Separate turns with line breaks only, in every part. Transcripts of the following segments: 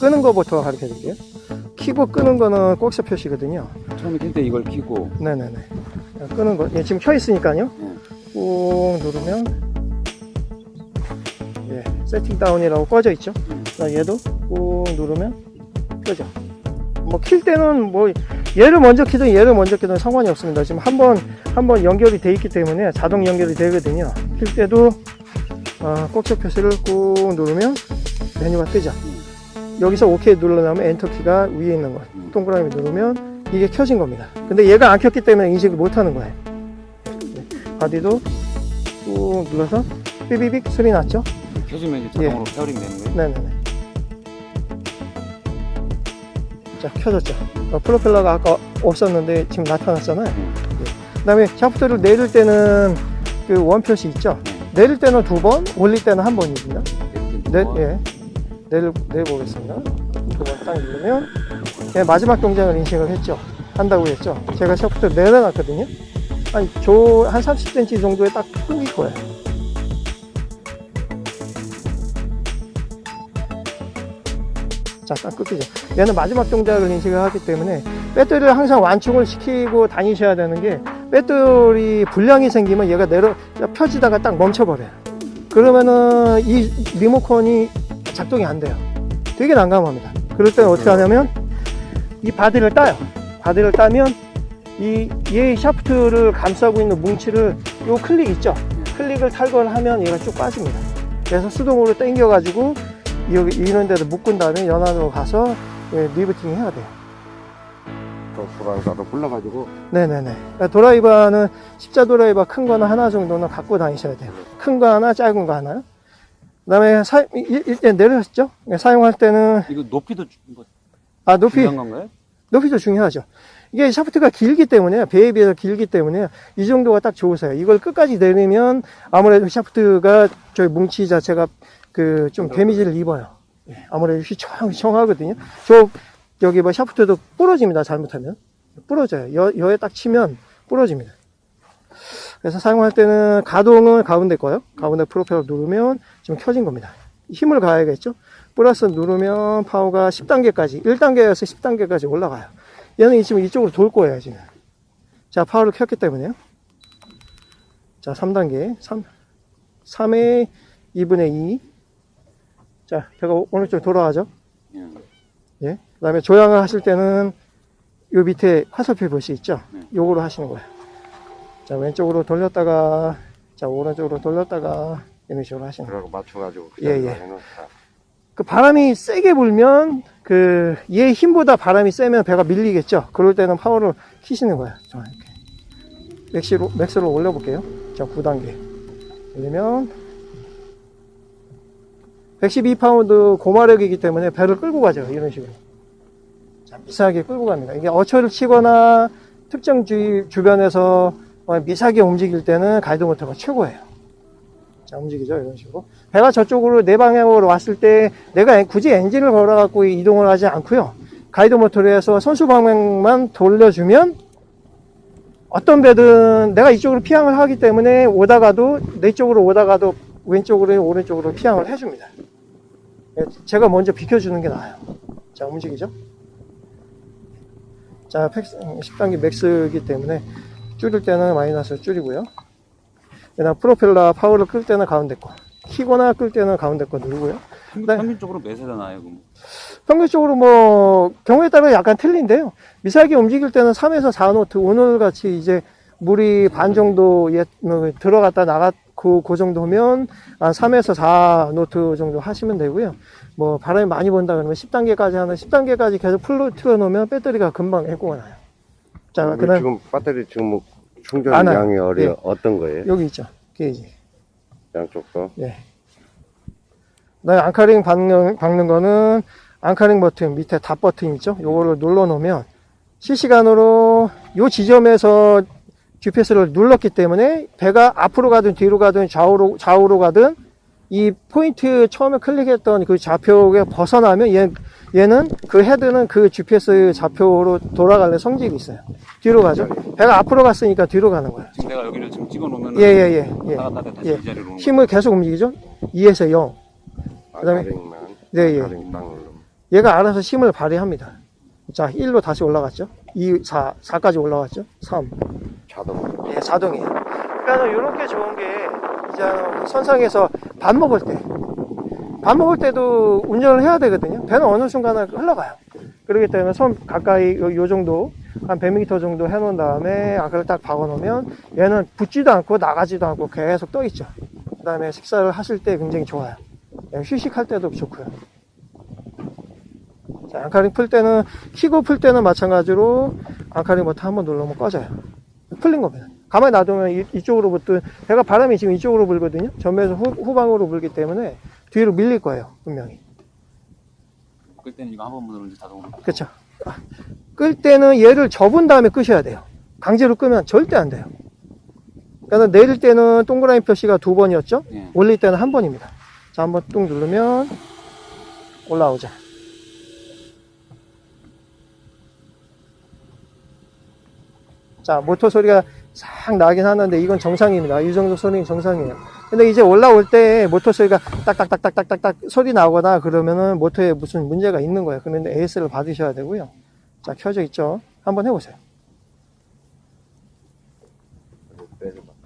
끄는 거부터 가르쳐 드릴게요. 키고 끄는 거는 꼭서 표시거든요.
처음에 낄때 이걸 끼고
네네네. 끄는 거. 예, 지금 켜 있으니까요.
응.
꾹 누르면 예, 세팅 다운이라고 꺼져 있죠. 그다음 얘도 꾹 누르면 끄죠. 뭐 킬 때는 뭐 얘를 먼저 키든 얘를 먼저 키든 상관이 없습니다. 지금 한번 한번 연결이 돼 있기 때문에 자동 연결이 되거든요. 킬 때도 아, 꼭지 표시를 꾹 누르면 메뉴가 뜨죠. 여기서 OK 눌러나면 엔터 키가 위에 있는 거
음.
동그라미 누르면 이게 켜진 겁니다. 근데 얘가 안 켰기 때문에 인식을 못 하는 거예요. 네. 바디도 꾹 눌러서 삐비빅 소리 났죠?
켜지면 이제 자동으로 페어링 되는 거예요.
네네네. 자, 켜졌죠. 어, 프로펠러가 아까 없었는데 지금 나타났잖아요.
음.
그 다음에 샤프트를 내릴 때는 그 원표시 있죠? 내릴 때는 두 번, 올릴 때는 한 번입니다. 네, 예. 내려, 내려보겠습니다. 두번 딱 누르면, 예, 마지막 동작을 인식을 했죠. 한다고 했죠. 제가 샤프트를 내려놨거든요. 한, 조, 한 30cm 정도에 딱 끊길 거예요. 자, 딱 끊기죠. 얘는 마지막 동작을 인식을 하기 때문에 배터리를 항상 완충을 시키고 다니셔야 되는 게 배터리 불량이 생기면 얘가 내려 펴지다가 딱 멈춰버려요. 그러면은 이 리모컨이 작동이 안 돼요. 되게 난감합니다. 그럴 때는 어떻게 하냐면 이 바디를 따요. 바디를 따면 이 얘 샤프트를 감싸고 있는 뭉치를 요 클릭 있죠. 클릭을 탈거하면 얘가 쭉 빠집니다. 그래서 수동으로 당겨가지고 여기 이런 데도 묶은 다음에 연안으로 가서 예, 리부팅 해야 돼요.
또 돌아가서 불러가지고
네네네. 그러니까 드라이버는 십자 드라이버 큰 거는 하나 정도는 갖고 다니셔야 돼요. 큰 거 하나, 작은 거 하나요. 그 다음에 사, 일- 일단 내려졌죠? 사용할 때는,
이거 높이도 주- 뭐
아, 높이,
중요한 건가요?
높이도 중요하죠. 이게 샤프트가 길기 때문에, 배에 비해서 길기 때문에 이 정도가 딱 좋으세요. 이걸 끝까지 내리면 아무래도 샤프트가 저희 뭉치 자체가 그 좀 데미지를 입어요. 예, 아무래도 휘청휘청 하거든요. 저, 여기 뭐 샤프트도 부러집니다. 잘못하면. 부러져요. 여, 여에 딱 치면 부러집니다. 그래서 사용할 때는 가동은 가운데 거요. 가운데 프로펠러 누르면 지금 켜진 겁니다. 힘을 가야겠죠. 플러스 누르면 파워가 10단계까지, 1단계에서 10단계까지 올라가요. 얘는 지금 이쪽으로 돌 거예요, 지금. 자, 파워를 켰기 때문에요. 자, 3단계. 3, 3의 2분의 2. 자, 제가 오른쪽 돌아가죠.
예.
예. 그 다음에 조향을 하실 때는 요 밑에 화살표 볼수 있죠?
네.
요거로 하시는 거예요. 자, 왼쪽으로 돌렸다가, 자, 오른쪽으로 돌렸다가, 이런 식으로 하시는 거예요.
그러고 맞춰가지고
예, 예.
해놓자.
그 바람이 세게 불면, 그, 얘 힘보다 바람이 세면 배가 밀리겠죠? 그럴 때는 파워를 키시는 거예요. 자, 이렇게. 맥시로, 맥스로 올려볼게요. 자, 9단계. 올리면, 112파운드 고마력이기 때문에 배를 끌고 가죠. 이런 식으로. 자, 미세하게 끌고 갑니다. 이게 어처를 치거나 특정 주, 주변에서 어, 미세하게 움직일 때는 가이드 모터가 최고예요. 자, 움직이죠. 이런 식으로. 배가 저쪽으로 내 방향으로 왔을 때 내가 굳이 엔진을 걸어갖고 이동을 하지 않고요. 가이드 모터를 해서 선수 방향만 돌려주면 어떤 배든 내가 이쪽으로 피항을 하기 때문에 오다가도 내 쪽으로 오다가도 왼쪽으로 오른쪽으로 피항을 해줍니다. 예, 제가 먼저 비켜주는 게 나아요. 자, 움직이죠? 자, 10단계 맥스이기 때문에 줄일 때는 마이너스 줄이고요. 그다음 프로펠러 파워를 끌 때는 가운데 거, 키거나 끌 때는 가운데 거 누르고요.
평균,
네.
평균적으로 나요? 그럼?
평균적으로 뭐 경우에 따라 약간 틀린데요. 미세하게 움직일 때는 3에서 4노트 오늘 같이 이제 물이 반 정도 예, 뭐 들어갔다 나갔고 그 정도면 한 3에서 4 노트 정도 하시면 되고요. 뭐 바람이 많이 분다 그러면 10단계까지 하는 10단계까지 계속 풀로 틀어놓으면 배터리가 금방 에코가 나요. 자,
우리
그다음
지금 배터리 지금 뭐 충전
안 와요.
양이 어리
예.
어떤 거예요?
여기 있죠. 게이지.
양쪽 도
예. 그다음에 앙카링 박는, 박는 거는 앙카링 버튼 밑에 닫 버튼 있죠? 요거를 눌러 놓으면 실시간으로 요 지점에서 GPS를 눌렀기 때문에 배가 앞으로 가든 뒤로 가든 좌우로, 좌우로 가든 이 포인트 처음에 클릭했던 그 좌표에 벗어나면 얘, 얘는 그 헤드는 그 GPS 좌표로 돌아가는 성질이 있어요. 뒤로 가죠. 배가 앞으로 갔으니까 뒤로 가는 거예요.
지금 내가 여기를 지금 찍어 놓으면
예, 예, 예. 예.
왔다 갔다 다시
예.
이 자리로 오는
힘을 계속 움직이죠? 2에서 0. 그다음에-
아카링만
네, 예. 얘가 알아서 힘을 발휘합니다. 자, 1로 다시 올라갔죠. 2, 4, 4까지 올라갔죠. 3.
자동.
예, 자동이에요. 그러니까 이렇게 좋은 게 이제 선상에서 밥 먹을 때, 밥 먹을 때도 운전을 해야 되거든요. 배는 어느 순간에 흘러가요. 그렇기 때문에 손 가까이 요, 요 정도 한 100m 정도 해놓은 다음에 아까를 딱 박아놓으면 얘는 붙지도 않고 나가지도 않고 계속 떠 있죠. 그 다음에 식사를 하실 때 굉장히 좋아요. 예, 휴식할 때도 좋고요. 자, 앙카링 풀 때는 키고 풀 때는 마찬가지로 앙카링 버튼 한번 누르면 꺼져요. 풀린 겁니다. 가만히 놔두면 이, 이쪽으로부터 배가 바람이 지금 이쪽으로 불거든요. 전면에서 후, 후방으로 불기 때문에 뒤로 밀릴 거예요. 분명히.
끌 때는 이거 한 번만 누르면 자동으로.
그렇죠. 끌 때는 얘를 접은 다음에 끄셔야 돼요. 강제로 끄면 절대 안 돼요. 그러니까 내릴 때는 동그라미 표시가 두 번이었죠.
예.
올릴 때는 한 번입니다. 자, 한번 뚝 누르면 올라오죠. 자, 모터 소리가 싹 나긴 하는데 이건 정상입니다. 이 정도 소리는 정상이에요. 근데 이제 올라올 때 모터 소리가 딱딱딱딱딱딱 소리 나거나 그러면은 모터에 무슨 문제가 있는 거예요. 그런데 AS를 받으셔야 되고요. 자, 켜져 있죠. 한번 해보세요.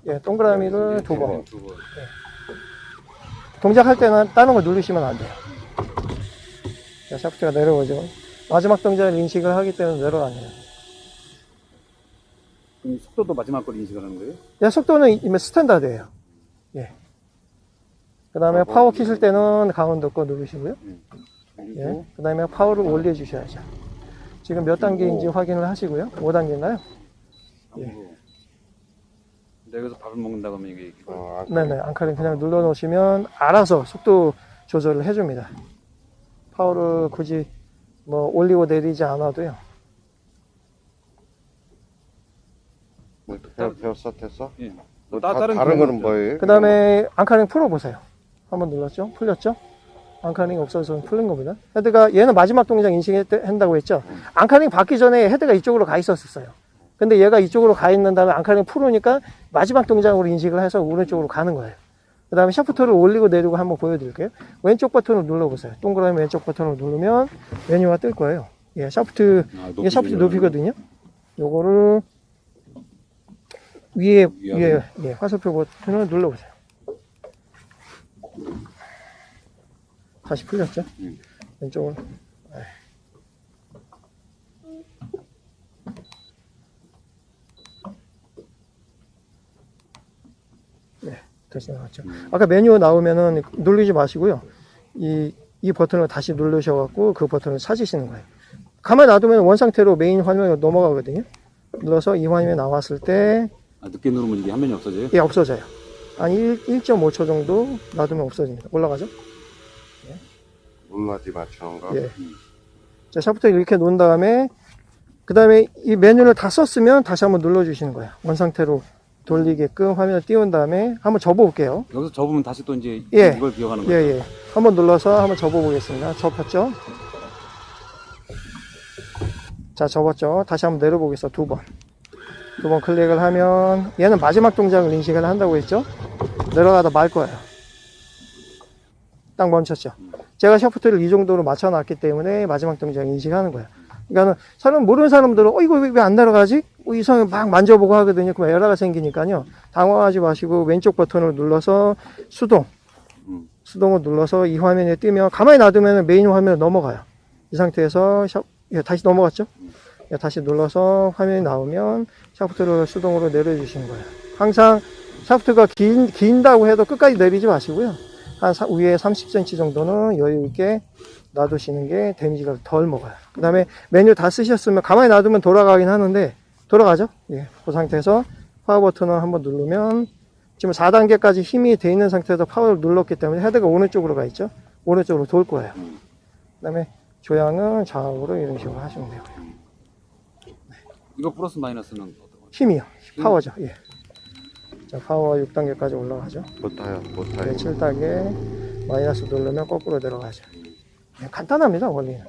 예, 동그라미를 두 번.
두 번.
동작할 때는 다른 걸 누르시면 안 돼요. 자, 샤프트가 내려오죠. 마지막 동작을 인식을 하기 때문에 내려가네요.
속도도 마지막 걸 인식을 하는 거예요?
야, 속도는 이미 스탠다드예요. 예. 그 다음에 파워 키실 때는 가운데 거 누르시고요. 예.
그리고
그 다음에 파워를 올려주셔야죠. 지금 몇 단계인지 확인을 하시고요. 5단계인가요? 예.
그리고 내가 여기서 밥을 먹는다 그러면 이게 이걸
어,
네네. 앙카링 그냥 눌러 놓으시면 알아서 속도 조절을 해줍니다. 파워를 굳이 뭐 올리고 내리지 않아도요.
뭐, 배워, 배웠어? 됐어?
예.
뭐
따-
다,
다른
다른 거는 뭐예요?
그 다음에 앙카링 풀어보세요. 한번 눌렀죠? 풀렸죠? 앙카링 없어서 풀린 겁니다. 헤드가 얘는 마지막 동작 인식한다고 했죠? 앙카링 받기 전에 헤드가 이쪽으로 가 있었어요. 근데 얘가 이쪽으로 가 있는 다음에 앙카링 풀으니까 마지막 동작으로 인식을 해서 오른쪽으로 가는 거예요. 그 다음에 샤프트를 올리고 내리고 한번 보여드릴게요. 왼쪽 버튼을 눌러보세요. 동그라미 왼쪽 버튼을 누르면 메뉴가 뜰 거예요. 예, 샤프트,
아,
이게 샤프트 높이거든요. 요거를 위에, 위에. 예, 화살표 버튼을 눌러보세요. 다시 풀렸죠?
음.
왼쪽으로. 네, 다시 나왔죠. 아까 메뉴 나오면은 누르지 마시고요. 이, 이 버튼을 다시 누르셔갖고 그 버튼을 찾으시는 거예요. 가만히 놔두면 원 상태로 메인 화면으로 넘어가거든요. 눌러서 이 화면에 나왔을 때,
아, 늦게 누르면 이게 화면이 없어져요?
예, 없어져요. 한 1, 1.5초 정도 놔두면 없어집니다. 올라가죠?
음마디 맞추는 거?
예. 자, 샤프트 이렇게 놓은 다음에, 그 다음에 이 메뉴를 다 썼으면 다시 한번 눌러주시는 거예요. 원 상태로 돌리게끔 화면을 띄운 다음에 한번 접어볼게요.
여기서 접으면 다시 또 이제
예.
이걸 기억하는
예,
거예요?
예. 한번 눌러서 한번 접어보겠습니다. 접혔죠? 자, 접었죠? 다시 한번 내려보겠습니다. 두 번. 두 번 클릭을 하면, 얘는 마지막 동작을 인식을 한다고 했죠? 내려가다 말 거예요. 딱 멈췄죠? 제가 샤프트를 이 정도로 맞춰 놨기 때문에 마지막 동작 인식하는 거예요. 그러니까 사람, 모르는 사람들은, 어, 이거 왜 안 내려가지? 어, 이상하게 막 만져보고 하거든요. 그럼 에러가 생기니까요. 당황하지 마시고 왼쪽 버튼을 눌러서 수동.
음.
수동을 눌러서 이 화면에 뜨면 가만히 놔두면 메인 화면에 넘어가요. 이 상태에서 샤, 예, 다시 넘어갔죠? 예, 다시 눌러서 화면이 나오면 샤프트를 수동으로 내려주시는 거예요. 항상 샤프트가 긴, 긴다고 해도 끝까지 내리지 마시고요. 한 사- 위에 30cm 정도는 여유 있게 놔두시는 게 데미지가 덜 먹어요. 그 다음에 메뉴 다 쓰셨으면 가만히 놔두면 돌아가긴 하는데 돌아가죠? 예, 그 상태에서 파워 버튼을 한번 누르면 지금 4단계까지 힘이 돼 있는 상태에서 파워를 눌렀기 때문에 헤드가 오른쪽으로 가 있죠? 오른쪽으로 돌 거예요. 그 다음에 조향은 좌우로 이런 식으로 하시면 되고요.
이거 플러스 마이너스는 어떤?
힘이요. 파워죠. 예. 자, 파워 6단계까지 올라가죠.
못 타요, 못 타요.
네, 7단계 마이너스 누르면 거꾸로 내려가죠. 예, 간단합니다, 원리는.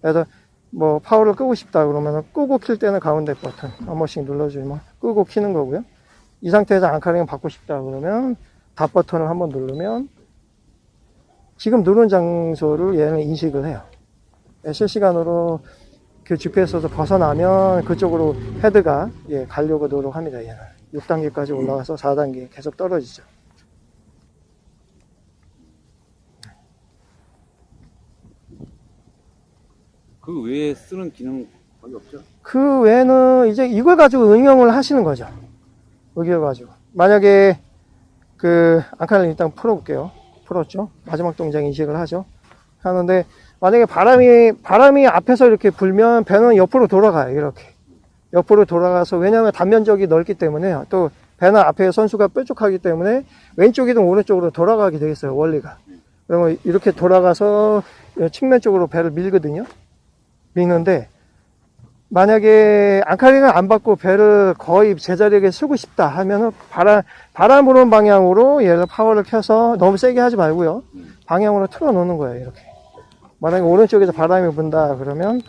그래서 뭐 파워를 끄고 싶다 그러면 끄고 킬 때는 가운데 버튼 한 번씩 눌러주면 끄고 키는 거고요. 이 상태에서 앙카링을 받고 싶다 그러면 다 버튼을 한번 누르면 지금 누른 장소를 얘는 인식을 해요. 예, 실시간으로 그 GPS에서 벗어나면 그쪽으로 헤드가 예, 가려고 노력합니다. 얘는 6단계까지 올라가서 4단계 계속 떨어지죠.
그 외에 쓰는 기능 거의 없죠?
그 외에는 이제 이걸 가지고 응용을 하시는 거죠. 이걸 가지고. 만약에 그 안칸을 일단 풀어볼게요. 풀었죠. 마지막 동작 인식을 하죠. 하는데 만약에 바람이 바람이 앞에서 이렇게 불면 배는 옆으로 돌아가요. 이렇게 옆으로 돌아가서 왜냐하면 단면적이 넓기 때문에 또 배는 앞에 선수가 뾰족하기 때문에 왼쪽이든 오른쪽으로 돌아가게 되어 있어요. 원리가. 그러면 이렇게 돌아가서 측면 쪽으로 배를 밀거든요. 미는데 만약에 앙카링을 안 받고 배를 거의 제자리에 쓰고 싶다 하면은 바람, 바람 부는 방향으로 얘를 파워를 켜서 너무 세게 하지 말고요. 방향으로 틀어 놓는 거예요, 이렇게. 만약에 오른쪽에서 바람이 분다 그러면.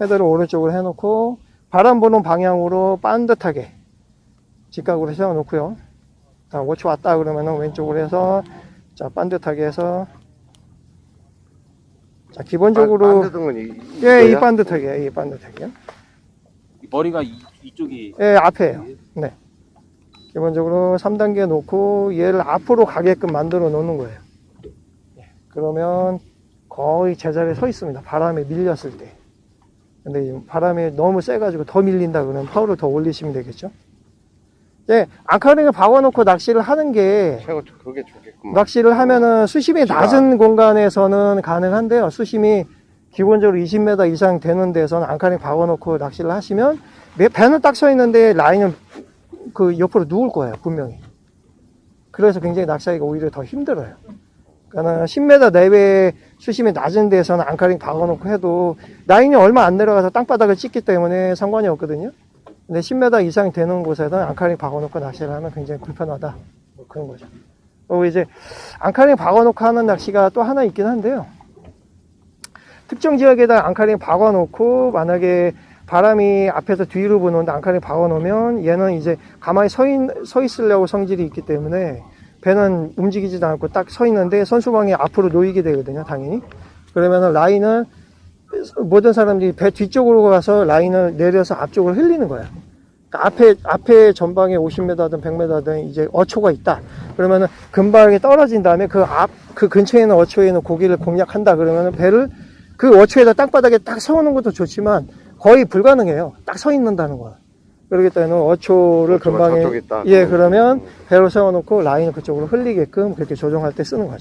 헤드를 오른쪽으로 해놓고 바람 부는 방향으로 반듯하게 직각으로 세워 놓고요. 자, 5초 왔다 그러면은 왼쪽으로 해서 자, 반듯하게 해서 자, 기본적으로
반드는 건 이,
예, 이? 반듯하게, 이 반듯하게요.
이 머리가 이, 이쪽이
예, 앞에요. 네. 기본적으로 3단계 놓고 얘를 앞으로 가게끔 만들어 놓는 거예요. 예, 그러면 거의 제자리에 서 있습니다. 바람에 밀렸을 때. 근데 이 바람이 너무 세가지고 더 밀린다 그러면 파워를 더 올리시면 되겠죠. 예, 앙카링을 박아놓고 낚시를 하는 게
최고 그게 좋겠구만.
낚시를 하면은 수심이 낮은 공간에서는 가능한데요. 수심이 기본적으로 20m 이상 되는 데서는 앙카링 박아놓고 낚시를 하시면 매- 배는 딱 서 있는데 라인은 그 옆으로 누울 거예요, 분명히. 그래서 굉장히 낚시하기가 오히려 더 힘들어요. 그러니까 10m 내외 수심이 낮은 데서는 앙카링 박아놓고 해도 라인이 얼마 안 내려가서 땅바닥을 찍기 때문에 상관이 없거든요. 근데 10m 이상 되는 곳에는 앙카링 박아놓고 낚시를 하면 굉장히 불편하다. 뭐 그런 거죠. 그리고 이제 앙카링 박아놓고 하는 낚시가 또 하나 있긴 한데요. 특정 지역에다 앙카링 박아놓고 만약에 바람이 앞에서 뒤로 부는데 앙카링 박아놓으면 얘는 이제 가만히 서, 있, 서 있으려고 성질이 있기 때문에 배는 움직이지도 않고 딱 서 있는데 선수방이 앞으로 놓이게 되거든요, 당연히. 그러면은 라인을 모든 사람들이 배 뒤쪽으로 가서 라인을 내려서 앞쪽으로 흘리는 거예요. 그러니까 앞에 앞에 전방에 50m든 100m든 이제 어초가 있다. 그러면은 금방에 떨어진 다음에 그앞그 근처에 있는 어초에 있는 고기를 공략한다. 그러면은 배를 그 어초에다 땅바닥에 딱 세우는 것도 좋지만 거의 불가능해요. 딱 서 있는다는 거야. 그렇기 때문에 어초를 금방에. 예 그러면 배로 세워놓고 라인을 그쪽으로 흘리게끔 그렇게 조정할 때 쓰는 거죠.